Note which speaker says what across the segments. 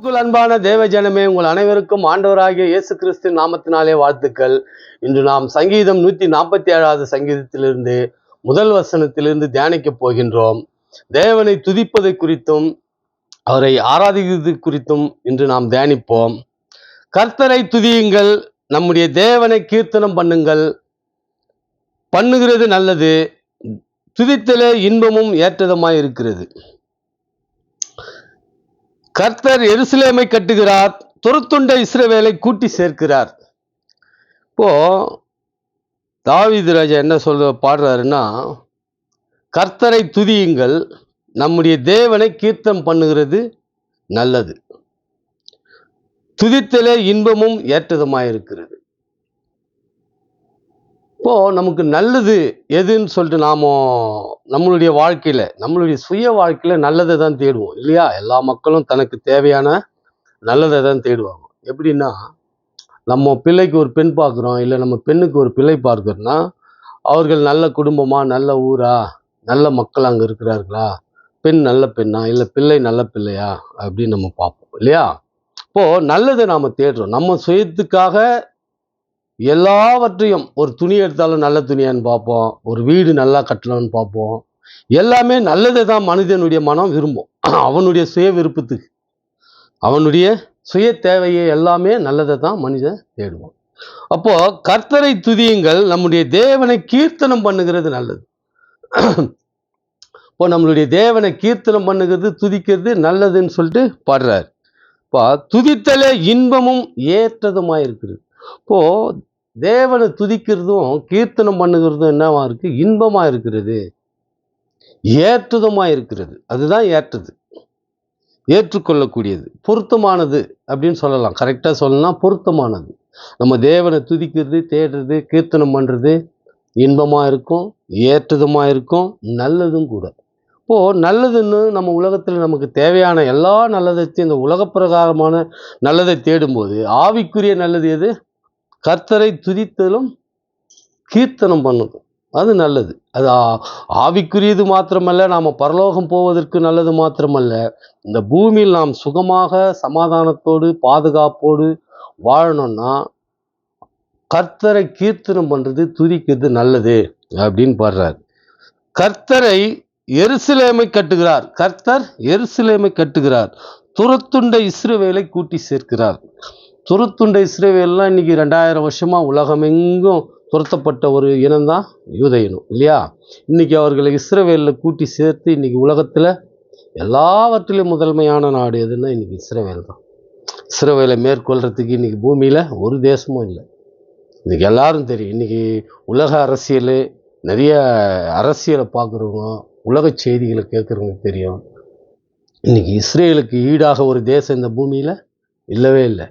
Speaker 1: உங்கள் அன்பான தேவ ஜனமே உங்கள் அனைவருக்கும் ஆண்டவராகிய இயேசு கிறிஸ்து நாமத்தினாலே வாழ்த்துக்கள். இன்று நாம் சங்கீதம் நூற்றி நாற்பத்தி ஏழாவது சங்கீதத்திலிருந்து முதல் வசனத்திலிருந்து தியானிக்கப் போகின்றோம். தேவனை துதிப்பதை குறித்தும் அவரை ஆராதிக்கிறது குறித்தும் இன்று நாம் தியானிப்போம். கர்த்தரை துதியுங்கள் நம்முடைய தேவனை கீர்த்தனம் பண்ணுங்கள். பண்ணுகிறது நல்லது துதித்தலே இன்பமும் ஏற்றதமாய் இருக்கிறது. கர்த்தர் எருசலேமை கட்டுகிறார் துருத்துண்ட இஸ்ரவேலை கூட்டி சேர்க்கிறார். இப்போ தாவீது ராஜா என்ன சொல்ற பாடுறாருன்னா கர்த்தரை துதியுங்கள் நம்முடைய தேவனை கீர்த்தம் பண்ணுகிறது நல்லது. துதித்தலே இன்பமும் ஏற்றதுமாயிருக்கிறது. இப்போது நமக்கு நல்லது எதுன்னு சொல்லிட்டு நாம நம்மளுடைய வாழ்க்கையில் நம்மளுடைய சுய வாழ்க்கையில் நல்லதை தான் தேடுவோம் இல்லையா? எல்லா மக்களும் தனக்கு தேவையான நல்லதை தான் தேடுவாங்க. எப்படின்னா நம்ம பிள்ளைக்கு ஒரு பெண் பார்க்குறோம் இல்லை நம்ம பெண்ணுக்கு ஒரு பிள்ளை பார்க்குறோன்னா அவர்கள் நல்ல குடும்பமா நல்ல ஊரா நல்ல மக்கள் அங்கே இருக்கிறார்களா? பெண் நல்ல பெண்ணா இல்லை பிள்ளை நல்ல பிள்ளையா? அப்படின்னு நம்ம பார்ப்போம் இல்லையா? இப்போது நல்லதை நாம் தேடுறோம். நம்ம சுயத்துக்காக எல்லாவற்றையும் ஒரு துணி எடுத்தாலும் நல்ல துணியான்னு பார்ப்போம் ஒரு வீடு நல்லா கட்டணும்னு பார்ப்போம். எல்லாமே நல்லதை தான் மனிதனுடைய மனம் விரும்பும். அவனுடைய சுய விருப்பத்துக்கு அவனுடைய சுய தேவையை எல்லாமே நல்லதை தான் மனிதன் தேடுவான். அப்போ கர்த்தரை துதியுங்கள் நம்முடைய தேவனை கீர்த்தனம் பண்ணுகிறது நல்லது. இப்போ நம்மளுடைய தேவனை கீர்த்தனம் பண்ணுகிறது துதிக்கிறது நல்லதுன்னு சொல்லிட்டு பாடுறார். இப்போ துதித்தலே இன்பமும் ஏற்றதுமாக இருக்குது இப்போ தேவனை துதிக்கிறதும் கீர்த்தனம் பண்ணுகிறதும் என்னவா இருக்கு? இன்பமா இருக்கிறது. ஏற்றுதமா இருக்கிறது. அதுதான் ஏற்றது. ஏற்றுக்கொள்ளக்கூடியது. பொருத்தமானது அப்படின்னு சொல்லலாம். கரெக்டாக சொல்லலாம் பொருத்தமானது. நம்ம தேவனை துதிக்கிறது தேடுறது கீர்த்தனம் பண்ணுறது இன்பமாக இருக்கும் ஏற்றதுமாக இருக்கும் நல்லதும் கூட. இப்போ நல்லதுன்னு நம்ம உலகத்தில் நமக்கு தேவையான எல்லா நல்லதையும் இந்த உலக பிரகாரமான நல்லதை தேடும்போது ஆவிக்குரிய நல்லது எது? கர்த்தரை துதித்தலும் கீர்த்தனம் பண்ணுது. அது நல்லது. அது ஆவிக்குரியது மாத்திரமல்ல நாம் பரலோகம் போவதற்கு நல்லது மாத்திரமல்ல. இந்த பூமியில் நாம் சுகமாக சமாதானத்தோடு பாதுகாப்போடு வாழணும்னா கர்த்தரை கீர்த்தனம் பண்ணுறது துதிக்கிறது நல்லது அப்படின்னு பாடுறார். கர்த்தரை எருசலேமை கட்டுகிறார். கர்த்தர் எருசலேமை கட்டுகிறார். துரத்துண்ட இஸ்ரவேலை கூட்டி சேர்க்கிறார். துருத்துண்ட இஸ்ரேவேல்லாம் இன்னைக்கு ரெண்டாயிரம் வருஷமாக உலகமெங்கும் துரத்தப்பட்ட ஒரு இனம்தான் யூத இனம் இல்லையா? இன்னைக்கு அவர்களை இஸ்ரேவேலில் கூட்டி சேர்த்து இன்னைக்கு உலகத்தில் எல்லாவற்றிலும் முதன்மையான நாடு எதுன்னா இன்றைக்கி இஸ்ரவேல் தான் இஸ்ரேவேலை மேற்கொள்றதுக்கு இன்றைக்கி பூமியில் ஒரு தேசமும் இல்லை. இன்றைக்கி எல்லாரும் தெரியும் இன்றைக்கி உலக அரசியல் நிறைய அரசியலை பார்க்குறவங்க உலக செய்திகளை கேட்குறவங்க தெரியும். இன்றைக்கி இஸ்ரேலுக்கு ஈடாக ஒரு தேசம் இந்த பூமியில் இல்லவே இல்லை.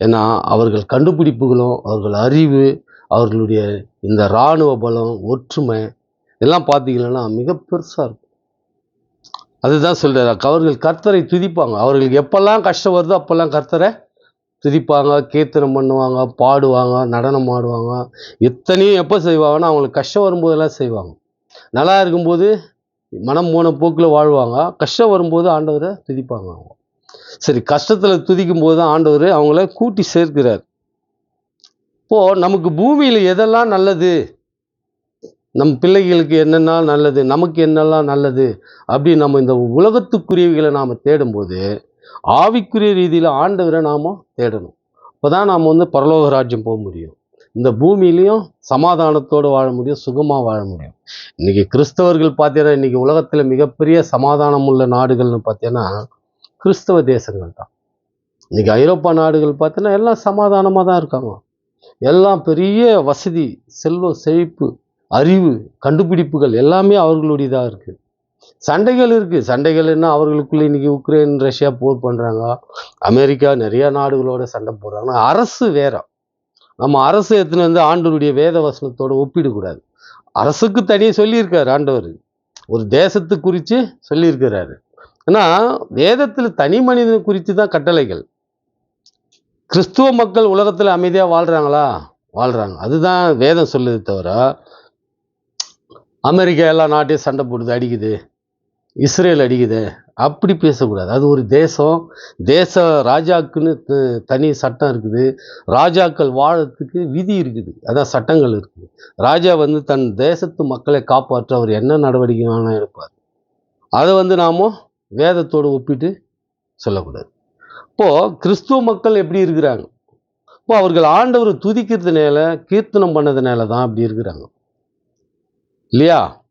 Speaker 1: ஏன்னா அவர்கள் கண்டுபிடிப்புகளும் அவர்கள் அறிவு அவர்களுடைய இந்த இராணுவ பலம் ஒற்றுமை இதெல்லாம் பார்த்தீங்கன்னா மிக பெருசாக இருக்கும். அதுதான் சொல்கிறார் அவர்கள் கர்த்தரை துதிப்பாங்க. அவர்களுக்கு எப்பெல்லாம் கஷ்டம் வருதோ அப்போல்லாம் கர்த்தரை துதிப்பாங்க. கீர்த்தனம் பண்ணுவாங்க பாடுவாங்க நடனம் ஆடுவாங்க. எத்தனையும் எப்போ செய்வாங்கன்னா அவங்களுக்கு கஷ்டம் வரும்போதெல்லாம் செய்வாங்க. நல்லா இருக்கும்போது மனம் போன போக்கில் வாழ்வாங்க. கஷ்டம் வரும்போது ஆண்டவரை துதிப்பாங்க அவங்க. சரி கஷ்டத்தில் துதிக்கும் போது தான் ஆண்டவர் அவங்கள கூட்டி சேர்க்கிறார். இப்போது நமக்கு பூமியில் எதெல்லாம் நல்லது? நம் பிள்ளைகளுக்கு என்னென்னா நல்லது நமக்கு என்னெல்லாம் நல்லது அப்படி நம்ம இந்த உலகத்துக்குரியவைகளை நாம் தேடும்போது ஆவிக்குரிய ரீதியில் ஆண்டவரை நாம் தேடணும். அப்போ தான் நாம் வந்து பரலோக ராஜ்யம் போக முடியும். இந்த பூமியிலையும் சமாதானத்தோடு வாழ முடியும் சுகமாக வாழ முடியும். இன்றைக்கி கிறிஸ்தவர்கள் பார்த்தீங்கன்னா இன்றைக்கி உலகத்தில் மிகப்பெரிய சமாதானம் உள்ள நாடுகள்னு பார்த்தீங்கன்னா கிறிஸ்தவ தேசங்கள் தான். இன்றைக்கி ஐரோப்பா நாடுகள் பார்த்தீங்கன்னா எல்லாம் சமாதானமாக தான் இருக்காங்க. எல்லாம் பெரிய வசதி செல்வம் செழிப்பு அறிவு கண்டுபிடிப்புகள் எல்லாமே அவர்களுடையதாக இருக்குது சண்டைகள் இருக்குது சண்டைகள் என்ன? அவர்களுக்குள்ளே இன்னைக்கு உக்ரைன் ரஷ்யா போர் பண்ணுறாங்க அமெரிக்கா நிறையா நாடுகளோட சண்டை போடுறாங்க. அரசு வேற. நம்ம அரசு எடுத்துன்னு வந்து ஆண்டவருடைய வேத வசனத்தோடு ஒப்பிடக்கூடாது. அரசுக்கு தனியாக சொல்லியிருக்காரு ஆண்டவர். ஒரு தேசத்து குறித்து சொல்லியிருக்கிறாரு. ஏன்னா வேதத்தில் தனி மனிதன் குறித்து தான் கட்டளைகள். கிறிஸ்துவ மக்கள் உலகத்தில் அமைதியாக வாழ்கிறாங்களா வாழ்கிறாங்க அதுதான் வேதம் சொல்லுது தவிர அமெரிக்கா எல்லா நாட்டையும் சண்டை போடுது அடிக்குது இஸ்ரேல் அடிக்குது அப்படி பேசக்கூடாது. அது ஒரு தேசம். தேச ராஜாக்குன்னு தனி சட்டம் இருக்குது. ராஜாக்கள் வாழறதுக்கு விதி இருக்குது. அதான் சட்டங்கள் இருக்குது. ராஜா வந்து தன் தேசத்து மக்களை காப்பாற்ற அவர் என்ன நடவடிக்கை வேணாலும் எடுப்பார் அதை வந்து நாமும் வேதத்தோடு ஒப்பிட்டு சொல்லக்கூடாது. இப்போது கிறிஸ்துவ மக்கள் எப்படி இருக்கிறாங்க? இப்போ அவர்கள் ஆண்டவரை துதிக்கிறதுனால கீர்த்தனம் பண்ணதுனால தான் அப்படி இருக்கிறாங்க. இல்லையா?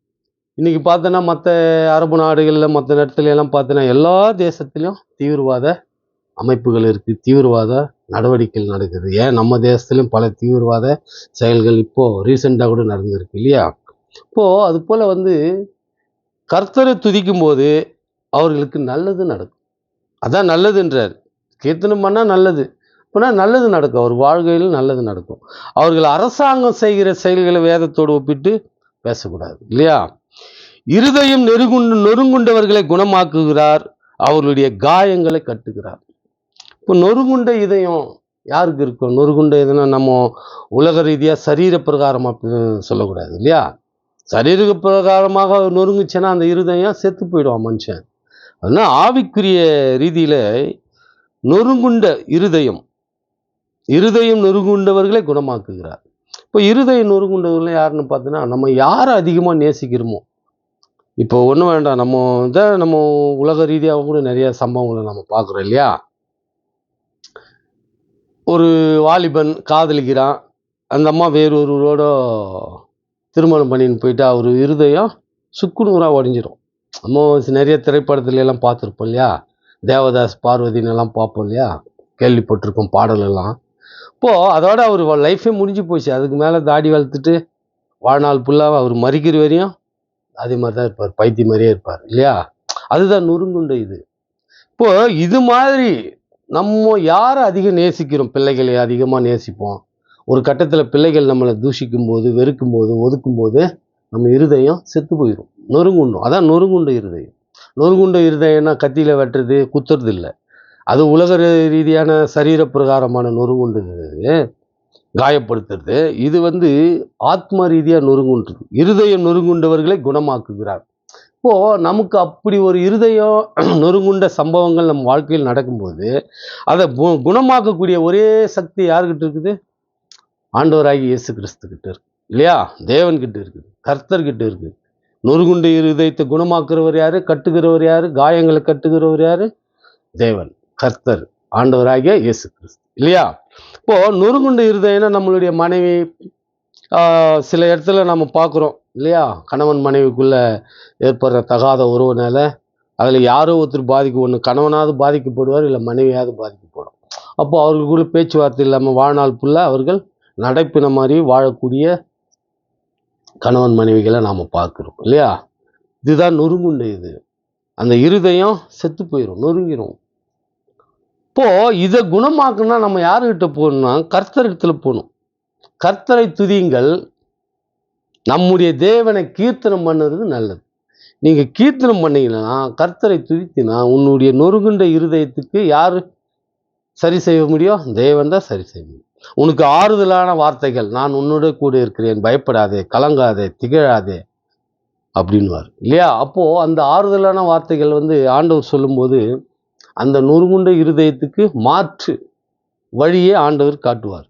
Speaker 1: இன்னைக்கு பார்த்தோன்னா மற்ற அரபு நாடுகளில் மற்ற இடத்துல எல்லாம் பார்த்தோன்னா எல்லா தேசத்துலேயும் தீவிரவாத அமைப்புகள் இருக்குது தீவிரவாத நடவடிக்கைகள் நடக்குது. ஏன்? நம்ம தேசத்துலையும் பல தீவிரவாத செயல்கள் இப்போது ரீசெண்டாக கூட நடந்திருக்கு இல்லையா? இப்போது அது போல் வந்து கர்த்தரை துதிக்கும் போது அவர்களுக்கு நல்லது நடக்கும். அதான் நல்லதுன்றார் கீர்த்தனம் பண்ணால் நல்லது. அப்படின்னா நல்லது நடக்கும். அவர் வாழ்க்கையில் நல்லது நடக்கும். அவர்கள் அரசாங்கம் செய்கிற செயல்களை வேதத்தோடு ஒப்பிட்டு பேசக்கூடாது இல்லையா? இருதயம் நெருங்குண்டு நொறுங்குண்டவர்களை குணமாக்குகிறார். அவர்களுடைய காயங்களை கட்டுகிறார். இப்போ நொறுங்குண்ட இதயம் யாருக்கு இருக்கும் நொறுங்குண்ட இதயம் நம்ம உலக ரீதியாக சரீர பிரகாரமாக சொல்லக்கூடாது இல்லையா? சரீர பிரகாரமாக நொறுங்குச்சுன்னா அந்த இருதயம் செத்து போயிடுவான் மனுஷன். அதனால் ஆவிக்குரிய ரீதியில் நொறுங்குண்ட இருதயம். இருதயம் நொறுங்குண்டவர்களை குணமாக்குகிறார். இப்போ இருதயம் நொறுங்குண்டவர்கள் யாருன்னு பார்த்தீங்கன்னா நம்ம யாரை அதிகமாக நேசிக்கிறோமோ இப்போ ஒன்றும் வேண்டாம் நம்ம இதை நம்ம உலக ரீதியாக கூட நிறைய சம்பவங்களை நம்ம பார்க்குறோம் இல்லையா? ஒரு வாலிபன் காதலிக்கிறான். அந்த அம்மா வேறொருவரோட திருமணம் பண்ணின்னு போயிட்டு அவர் இருதயம் சுக்குநூறாக உடஞ்சிரும். அமாவாசை நிறைய திரைப்படத்துல எல்லாம் பார்த்துருப்போம் இல்லையா? தேவதாஸ் பார்வதினெல்லாம் எல்லாம் பார்ப்போம் இல்லையா? கேள்விப்பட்டிருக்கோம் பாடலெல்லாம். இப்போது அதோட அவர் லைஃபே முடிஞ்சு போச்சு. அதுக்கு மேலே தாடி வளர்த்துட்டு வாழ்நாள் ஃபுல்லாக அவர் மறிக்கிற வரையும் அதே மாதிரி தான் இருப்பார். பைத்தியம் மாதிரியே இருப்பார் இல்லையா? அதுதான் நுறுங்குண்ட இது. இப்போது இது மாதிரி நம்ம யாரை அதிகம் நேசிக்கிறோம்? பிள்ளைகளை அதிகமாக நேசிப்போம். ஒரு கட்டத்தில் பிள்ளைகள் நம்மளை தூஷிக்கும் போது வெறுக்கும் போது ஒதுக்கும் போது நம்ம இருதயம் செத்து போயிடும் நொறுங்குண்டும் அதான் நொறுங்குண்ட இருதயம். நொறுங்குண்ட இருதயம்னா கத்தியில் வெட்டுறது குத்துறது இல்லை அது உலக ரீதியான சரீர பிரகாரமான நொறுங்குண்டுங்கிறது காயப்படுத்துறது. இது வந்து ஆத்ம ரீதியாக நொறுங்குன்றது. இருதயம் நொறுங்குண்டவர்களை குணமாக்குகிறார். இப்போது நமக்கு அப்படி ஒரு இருதயம் நொறுங்குண்ட சம்பவங்கள் நம்ம வாழ்க்கையில் நடக்கும்போது அதை குணமாக்கக்கூடிய ஒரே சக்தி யாருக்கிட்ட இருக்குது? ஆண்டவராகி இயேசு கிறிஸ்து கிட்ட இருக்கு. இல்லையா? தேவன்கிட்ட இருக்குது கர்த்தர்கிட்ட இருக்குது நொறுகுண்டு இருதயத்தை குணமாக்குறவர் யார்? கட்டுகிறவர் யார்? காயங்களை கட்டுகிறவர் யார்? தேவன் கர்த்தர் ஆண்டவராகிய இயேசு கிறிஸ்து. இல்லையா? இப்போது நொறுகுண்டு இருதயம்னா நம்மளுடைய மனைவி சில இடத்துல நம்ம பார்க்குறோம் இல்லையா? கணவன் மனைவிக்குள்ளே ஏற்படுற தகாத உறவுனால அதில் யாரோ ஒருத்தர் பாதிக்க ஒன்று கணவனாவது பாதிக்கப்படுவார் இல்லை மனைவியாவது பாதிக்கப்படும். அப்போது அவர்களுக்குள்ள பேச்சுவார்த்தை இல்லாமல் வாழ்நாள் ஃபுல்லாக அவர்கள் நடைப்பின மாதிரி வாழக்கூடிய கணவன் மனைவிகளை நாம் பார்க்குறோம் இல்லையா? இதுதான் நொறுங்குண்ட இது. அந்த இருதயம் செத்து போயிடும் நொறுங்கிடும் இப்போது இதை குணமாக்கணும்னா நம்ம யாருக்கிட்ட போகணும்னா கர்த்தரிடத்தில் போகணும். கர்த்தரை துதியுங்கள். நம்முடைய தேவனை கீர்த்தனம் பண்ணுறது நல்லது. நீங்கள் கீர்த்தனம் பண்ணீங்கன்னா கர்த்தரை துதித்தினா உன்னுடைய நொறுங்குண்ட இருதயத்துக்கு யார் சரி செய்ய முடியும்? தேவன் தான் சரி செய்ய முடியும். உனக்கு ஆறுதலான வார்த்தைகள் நான் உன்னோட கூட இருக்கிறேன் பயப்படாதே கலங்காதே திகழாதே அப்படின்வார் இல்லையா? அப்போது அந்த ஆறுதலான வார்த்தைகள் வந்து ஆண்டவர் சொல்லும்போது அந்த நொறுங்குண்ட இருதயத்துக்கு மாற்று வழியே ஆண்டவர் காட்டுவார்.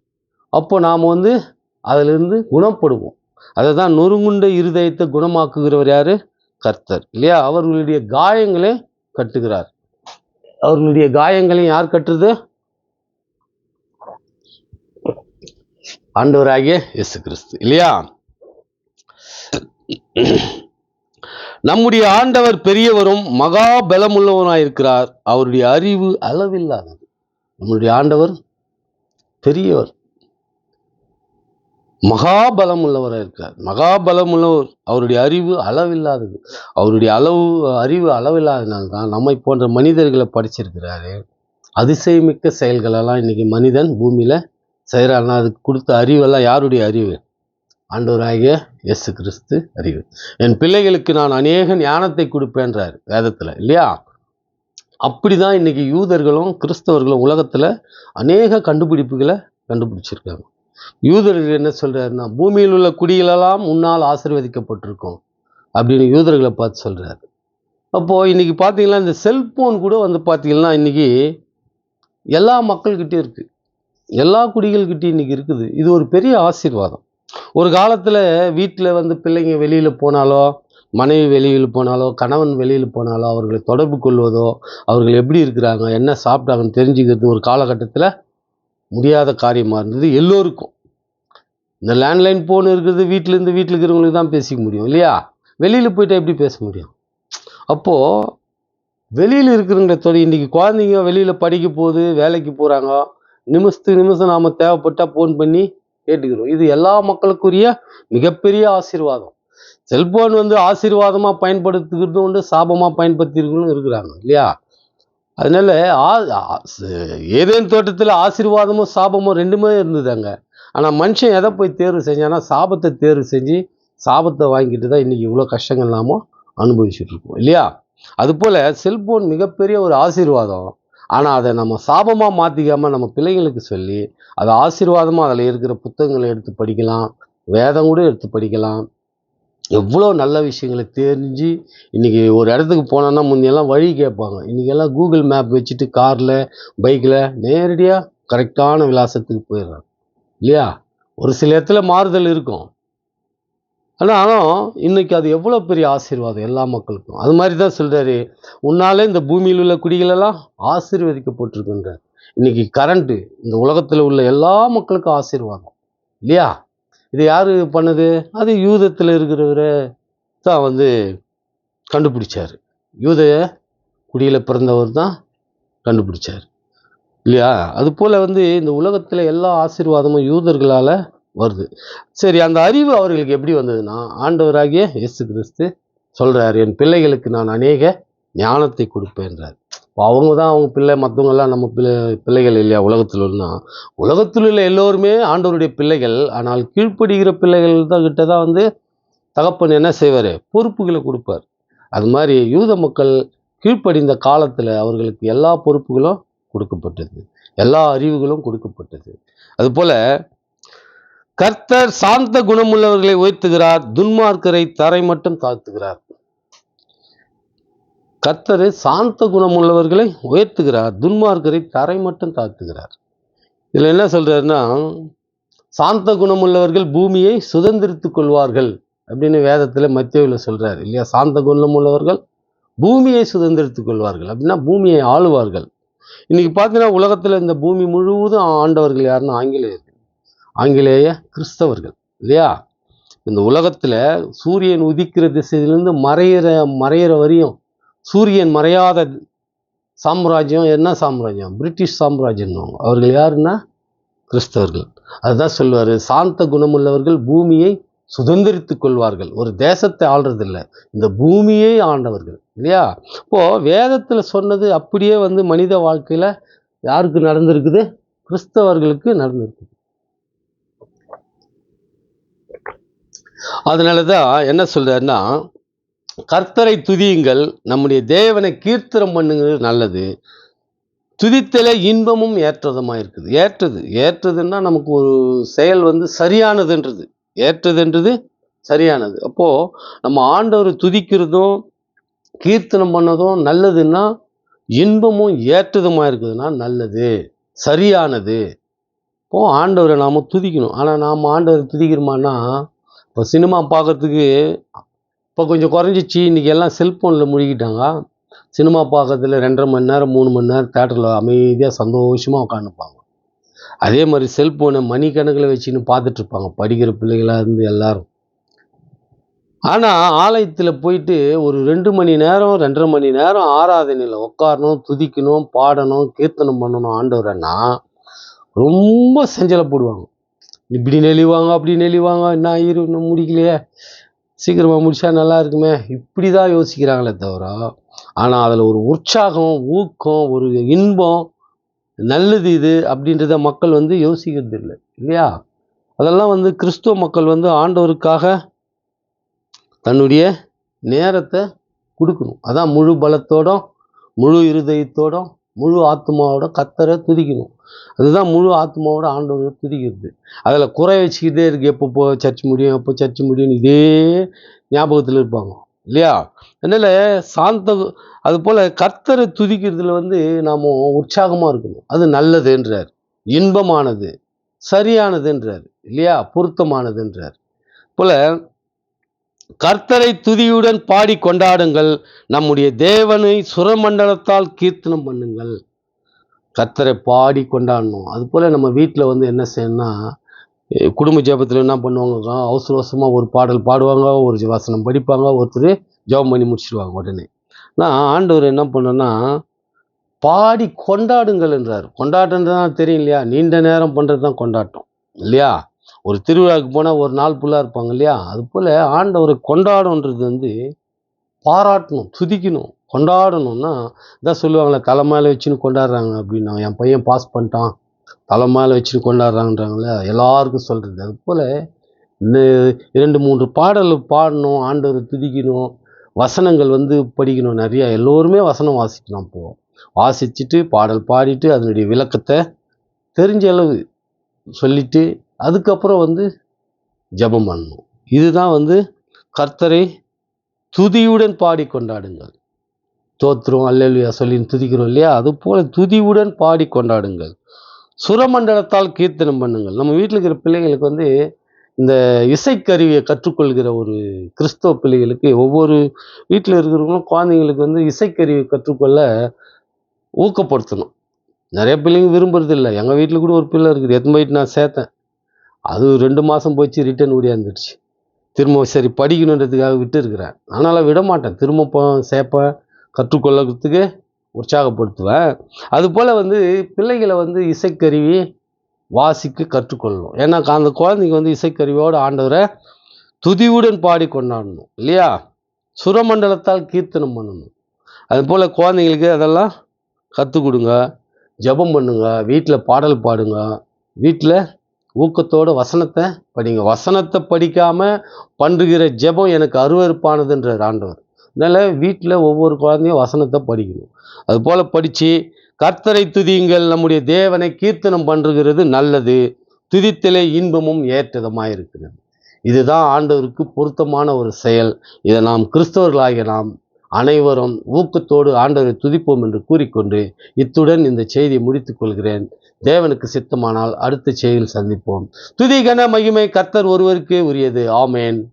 Speaker 1: அப்போ நாம் வந்து அதிலிருந்து குணப்படுவோம். அதை தான் நொறுங்குண்ட இருதயத்தை குணமாக்குகிறவர் யாரு? கர்த்தர். இல்லையா? அவர்களுடைய காயங்களை கட்டுகிறார். அவர்களுடைய காயங்களையும் யார் கட்டுறது? ஆண்டவராகிய இயேசு கிறிஸ்து இல்லையா? நம்முடைய ஆண்டவர் பெரியவரும் மகா பலமுள்ளவராயிருக்கிறார். அவருடைய அறிவு அளவில்லாதது. நம்முடைய ஆண்டவர் பெரியவர். மகாபலம் உள்ளவராக இருக்கிறார் மகாபலம் உள்ளவர் அவருடைய அறிவு அளவில்லாதது. அவருடைய அளவு அறிவு அளவில்லாதனால தான் நம்மை போன்ற மனிதர்களை படிச்சிருக்கிறாரு. அதிசயமிக்க செயல்களெல்லாம் இன்னைக்கு மனிதன் பூமியில் செய்கிறான்னா அதுக்கு கொடுத்த அறிவெல்லாம் யாருடைய அறிவு? ஆண்டவராகிய இயேசு கிறிஸ்து அறிவு. என் பிள்ளைகளுக்கு நான் அநேக ஞானத்தை கொடுப்பேன்றார் வேதத்தில் இல்லையா? அப்படி தான் இன்றைக்கி யூதர்களும் கிறிஸ்தவர்களும் உலகத்தில் அநேக கண்டுபிடிப்புகளை கண்டுபிடிச்சிருக்காங்க. யூதர்கள் என்ன சொல்கிறாருன்னா பூமியில் உள்ள குடிகளெல்லாம் முன்னால் ஆசீர்வதிக்கப்பட்டிருக்கும் அப்படின்னு யூதர்களை பார்த்து சொல்கிறாரு அப்போது இன்றைக்கி பார்த்தீங்கன்னா இந்த செல்ஃபோன் கூட வந்து பார்த்தீங்கன்னா இன்றைக்கி எல்லா மக்கள்கிட்டயும் இருக்குது எல்லா குடிகள்கிட்டையும் இன்றைக்கி இருக்குது. இது ஒரு பெரிய ஆசீர்வாதம். ஒரு காலத்தில் வீட்டில் வந்து பிள்ளைங்க வெளியில் போனாலோ மனைவி வெளியில் போனாலோ கணவன் வெளியில் போனாலோ அவர்களை தொடர்பு கொள்வதோ அவர்கள் எப்படி இருக்கிறாங்க என்ன சாப்பிட்டாங்கன்னு தெரிஞ்சுக்கிறது ஒரு காலகட்டத்தில் முடியாத காரியமாக இருந்தது எல்லோருக்கும். இந்த லேண்ட்லைன் ஃபோன் இருக்கிறது வீட்டிலேருந்து வீட்டில் இருக்கிறவங்களுக்கு தான் பேசிக்க முடியும் இல்லையா? வெளியில் போயிட்டால் எப்படி பேச முடியும்? அப்போது வெளியில் இருக்கிறவங்க தொழில் இன்றைக்கி குழந்தைங்க வெளியில் படிக்க போகுது வேலைக்கு போகிறாங்க நிமிஷத்துக்கு நிமிஷம் நாம் தேவைப்பட்டால் ஃபோன் பண்ணி கேட்டுக்கிறோம். இது எல்லா மக்களுக்குரிய மிகப்பெரிய ஆசீர்வாதம். செல்போன் வந்து ஆசீர்வாதமாக பயன்படுத்துகிறதும் உண்டு சாபமாக பயன்படுத்திருக்கிறவங்களும் இருக்கிறாங்க இல்லையா? அதனால ஏதேன் தோட்டத்தில் ஆசீர்வாதமும் சாபமும் ரெண்டுமே இருந்தது அங்கே ஆனால் மனுஷன் எதை போய் தேர்வு செஞ்சானா சாபத்தை தேர்வு செஞ்சு சாபத்தை வாங்கிட்டு தான் இன்றைக்கி இவ்வளோ கஷ்டங்கள் நாம அனுபவிச்சுட்டு இருக்கோம் இல்லையா? அதுபோல் செல்போன் மிகப்பெரிய ஒரு ஆசீர்வாதம். ஆனால் அதை நம்ம சாபமாக மாற்றிக்காமல் நம்ம பிள்ளைங்களுக்கு சொல்லி அதை ஆசீர்வாதமாக அதில் இருக்கிற புத்தகங்களை எடுத்து படிக்கலாம் வேதம் கூட எடுத்து படிக்கலாம். எவ்வளோ நல்ல விஷயங்களை தெரிஞ்சு இன்றைக்கி ஒரு இடத்துக்கு போனோன்னா முந்தையெல்லாம் வழி கேட்பாங்க. இன்றைக்கெல்லாம் கூகுள் மேப் வச்சுட்டு காரில் பைக்கில் நேரடியாக கரெக்டான விலாசத்துக்கு போயிடுறாங்க. இல்லையா? ஒரு சில இடத்துல மாறுதல் இருக்கும். ஆனாலும் இன்றைக்கி அது எவ்வளோ பெரிய ஆசீர்வாதம் எல்லா மக்களுக்கும். அது மாதிரி தான் சொல்கிறாரு உன்னாலே இந்த பூமியில் உள்ள குடிகளெல்லாம் ஆசீர்வதிக்கப்பட்டிருக்குன்றார். இன்றைக்கி கரண்ட்டு இந்த உலகத்தில் உள்ள எல்லா மக்களுக்கும் ஆசீர்வாதம். இல்லையா? இது யார் பண்ணுது? அது யூதத்தில் இருக்கிறவரை தான் வந்து கண்டுபிடிச்சார். யூத குடியில் பிறந்தவர் தான் கண்டுபிடிச்சார். இல்லையா? அதுபோல் வந்து இந்த உலகத்தில் எல்லா ஆசீர்வாதமும் யூதர்களால் வருது. சரி அந்த அறிவு அவர்களுக்கு எப்படி வந்ததுன்னா ஆண்டவராகிய இயேசு கிறிஸ்து சொல்கிறார் என் பிள்ளைகளுக்கு நான் அநேக ஞானத்தை கொடுப்பேன்றார் இப்போ அவங்க தான் அவங்க பிள்ளை மற்றவங்கெல்லாம் நம்ம பிள்ளை பிள்ளைகள் இல்லையா உலகத்தில் உள்ள உலகத்தில் உள்ள எல்லோருமே ஆண்டவருடைய பிள்ளைகள். ஆனால் கீழ்ப்படுகிற பிள்ளைகள் தான் கிட்ட தான் வந்து தகப்பன் என்ன செய்வார்? பொறுப்புகளை கொடுப்பார். அது மாதிரி யூத மக்கள் கீழ்ப்படிந்த காலத்தில் அவர்களுக்கு எல்லா பொறுப்புகளும் கொடுக்கப்பட்டது. எல்லா அறிவுகளும் கொடுக்கப்பட்டது. அதுபோல் கர்த்தர் சாந்த குணமுள்ளவர்களை உயர்த்துகிறார் துன்மார்க்கரை தரை மட்டும் தாழ்த்துகிறார். கர்த்தர் சாந்த குணமுள்ளவர்களை உயர்த்துகிறார் துன்மார்க்கரை தரை மட்டும் தாழ்த்துகிறார். இதில் என்ன சொல்றாருன்னா சாந்த குணமுள்ளவர்கள் பூமியை சுதந்திரித்துக் கொள்வார்கள் அப்படின்னு வேதத்தில் மத்தியவில் சொல்றாரு இல்லையா? சாந்த குணமுள்ளவர்கள் பூமியை சுதந்திரித்துக் கொள்வார்கள் அப்படின்னா பூமியை ஆளுவார்கள். இன்னைக்கு பார்த்தீங்கன்னா உலகத்தில் இந்த பூமி முழுவதும் ஆண்டவர்கள் யாருன்னு ஆங்கிலேயர்கள். ஆங்கிலேய கிறிஸ்தவர்கள் இல்லையா? இந்த உலகத்தில் சூரியன் உதிக்கிற திசையிலேருந்து மறையிற மறையிற வரையும் சூரியன் மறையாத சாம்ராஜ்யம் என்ன சாம்ராஜ்யம்? பிரிட்டிஷ் சாம்ராஜ்யம் அவர்கள் யாருன்னா? கிறிஸ்தவர்கள். அதுதான் சொல்லுவார் சாந்த குணமுள்ளவர்கள் பூமியை சுதந்திரித்து கொள்வார்கள். ஒரு தேசத்தை ஆள்றதில்ல. இந்த பூமியை ஆண்டவர்கள். இல்லையா? இப்போது வேதத்தில் சொன்னது அப்படியே வந்து மனித வாழ்க்கையில் யாருக்கு நடந்திருக்குது? கிறிஸ்தவர்களுக்கு நடந்திருக்குது. அதனால தான் என்ன சொல்றாருன்னா கர்த்தரை துதியுங்கள் நம்முடைய தேவனை கீர்த்தனம் பண்ணுங்கிறது நல்லது. துதித்தலே இன்பமும் ஏற்றதமாக இருக்குது? ஏற்றது. ஏற்றதுன்னா நமக்கு ஒரு செயல் வந்து சரியானதுன்றது. ஏற்றதுன்றது சரியானது. அப்போது நம்ம ஆண்டவர் துதிக்கிறதும் கீர்த்தனம் பண்ணதும் நல்லதுன்னா இன்பமும் ஏற்றதுமாக இருக்குதுன்னா நல்லது. சரியானது. இப்போ ஆண்டவரை நாம் துதிக்கணும். ஆனால் நாம் ஆண்டவரை துதிக்கிறோமான்னா இப்போ சினிமா பார்க்குறதுக்கு இப்போ கொஞ்சம் குறைஞ்சிச்சு. இன்றைக்கி எல்லாம் செல்ஃபோனில் முழுகிட்டாங்க. சினிமா பார்க்கறதுல ரெண்டரை மணி நேரம் மூணு மணி நேரம் தேட்டரில் அமைதியாக சந்தோஷமாக உட்காந்துப்பாங்க. அதே மாதிரி செல்ஃபோனை மணிக்கணக்கில் வச்சுன்னு பார்த்துட்ருப்பாங்க. படிக்கிற பிள்ளைகளாக இருந்து எல்லாரும். ஆனால் ஆலயத்தில் போயிட்டு ஒரு ரெண்டு மணி நேரம் ரெண்டரை மணி நேரம் ஆராதனையில் உட்காரணும் துதிக்கணும் பாடணும் கீர்த்தனம் பண்ணணும் ஆண்டவரன்னா ரொம்ப செஞ்சலப்படுவாங்க இப்படி நெளிவாங்க அப்படி நெளிவாங்க என்ன ஆயிரும் இன்னும் முடிக்கலையே. சீக்கிரமாக முடித்தா நல்லா இருக்குமே. இப்படி தான் யோசிக்கிறாங்களே தவிர ஆனால் அதில் ஒரு உற்சாகம் ஊக்கம் ஒரு இன்பம் நல்லது இது அப்படின்றத மக்கள் வந்து யோசிக்கிறது இல்லை இல்லையா? அதெல்லாம் வந்து கிறிஸ்துவ மக்கள் வந்து ஆண்டவருக்காக தன்னுடைய நேரத்தை கொடுக்கணும். அதான் முழு பலத்தோடும் முழு இருதயத்தோடும் முழு ஆத்மாவோட கத்தரை துதிக்கணும். அதுதான் முழு ஆத்மாவோட ஆண்டவரை துதிக்கிறது. அதில் குறை வச்சுக்கிட்டே இருக்கு. எப்போ போ சர்ச் முடியும் எப்போ சர்ச் முடியும்னு இதே ஞாபகத்தில் இருப்பாங்க. இல்லையா? அதனால் சாந்த அது போல் கர்த்தரை துதிக்கிறதுல வந்து நாம் உற்சாகமாக இருக்கணும். அது நல்லதுன்றார். இன்பமானது சரியானதுன்றார். இல்லையா? பொருத்தமானதுன்றார். போல் கர்த்தரை துதியுடன் பாடி கொண்டாடுங்கள். நம்முடைய தேவனை சுரமண்டலத்தால் கீர்த்தனம் பண்ணுங்கள். கர்த்தரை பாடி கொண்டாடணும். அதுபோல் நம்ம வீட்டில் வந்து என்ன செய்யணும்னா குடும்ப ஜெபத்தில் என்ன பண்ணுவாங்க அவசர அவசரமாக ஒரு பாடல் பாடுவாங்க ஒரு வசனம் படிப்பாங்க ஒருத்தர் ஜெபம் பண்ணி முடிச்சிடுவாங்க உடனே. நான் ஆண்டவர் என்ன பண்ணேன்னா பாடி கொண்டாடுங்கள் என்றார். கொண்டாட்டம்ன்றதான் தெரியும் இல்லையா? நீண்ட நேரம் பண்ணுறது தான் கொண்டாட்டம் இல்லையா? ஒரு திருவிழாவுக்கு போனால் ஒரு நாள் ஃபுல்லாக இருப்பாங்க இல்லையா? அது போல் ஆண்டவரை கொண்டாடன்றது வந்து பாராட்டணும் துதிக்கணும். கொண்டாடணும்னா இதான் சொல்லுவாங்களே தலை மேலே வச்சுன்னு கொண்டாடுறாங்க அப்படின்னா. என் பையன் பாஸ் பண்ணிட்டான். தலை மேலே வச்சுன்னு கொண்டாடுறாங்கன்றாங்களே எல்லாருக்கும் சொல்கிறது அது போல் இந்த இரண்டு மூன்று பாடல் பாடணும் ஆண்டவரை துதிக்கணும். வசனங்கள் வந்து படிக்கணும் நிறையா. எல்லோருமே வசனம் வாசிக்கணும் அப்போ. வாசிச்சுட்டு பாடல் பாடிட்டு அதனுடைய விளக்கத்தை தெரிஞ்ச அளவு சொல்லிவிட்டு அதுக்கப்புறம் வந்து ஜெபம் பண்ணணும் இதுதான் வந்து கர்த்தரை துதியுடன் பாடி கொண்டாடுங்கள். தோத்திரம் அல்லேலுயா சொல்லி துதிக்கிறோம் இல்லையா? அதுபோல் துதியுடன் பாடி கொண்டாடுங்கள். சுரமண்டலத்தால் கீர்த்தனம் பண்ணுங்கள். நம்ம வீட்டில் இருக்கிற பிள்ளைங்களுக்கு வந்து இந்த இசைக்கருவியை கற்றுக்கொள்கிற ஒரு கிறிஸ்தவ பிள்ளைகளுக்கு ஒவ்வொரு வீட்டில் இருக்கிறவங்களும் குழந்தைங்களுக்கு வந்து இசைக்கருவியை கற்றுக்கொள்ள ஊக்கப்படுத்தணும். நிறைய பிள்ளைங்க விரும்புறது இல்லை. எங்கள் வீட்டில் கூட ஒரு பிள்ளை இருக்குது. எத்தனை போயிட்டு நான் சேர்த்தேன்? அது ரெண்டு மாதம் போச்சு ரிட்டன் ஓடியாந்துடுச்சு திரும்ப சரி படிக்கணுன்றதுக்காக விட்டு இருக்கிறேன் அதனால் விட மாட்டேன் திரும்ப போ சேப்பை கற்றுக்கொள்ளறதுக்கு உற்சாகப்படுத்துவேன். அதுபோல் வந்து பிள்ளைகளை வந்து இசைக்கருவி வாசிக்க கற்றுக்கொள்ளணும். ஏன்னா அந்த குழந்தைங்க வந்து இசைக்கருவியோடு ஆண்டவரை துதியுடன் பாடி கொண்டாடணும் இல்லையா? சுரமண்டலத்தால் கீர்த்தனம் பண்ணணும். அதுபோல் குழந்தைங்களுக்கு அதெல்லாம் கற்றுக் கொடுங்க ஜெபம் பண்ணுங்க வீட்டில் பாடல் பாடுங்க வீட்டில் ஊக்கத்தோட வசனத்தை படிங்க. வசனத்தை படிக்காமல் பண்ணுகிற ஜெபம் எனக்கு அருவருப்பானதுன்றார் ஆண்டவர். அதனால் வீட்டில் ஒவ்வொரு குழந்தையும் வசனத்தை படிக்கணும். அது போல் படித்து கர்த்தரை துதியுங்கள் நம்முடைய தேவனை கீர்த்தனம் பண்ணுகிறது நல்லது. துதித்திலே இன்பமும் ஏற்றதமாக இருக்கிறது இதுதான் ஆண்டவருக்கு பொருத்தமான ஒரு செயல். இதை நாம் கிறிஸ்தவர்களாகிய நாம் அனைவரும் ஊக்கத்தோடு ஆண்டவரை துதிப்போம் என்று கூறிக்கொண்டு இத்துடன் இந்த செய்தியை முடித்துக் கொள்கிறேன். தேவனுக்கு சித்தமானால் அடுத்த செய்தியில் சந்திப்போம். துதி கன மகிமை கர்த்தர் ஒருவருக்கே உரியது. ஆமேன்.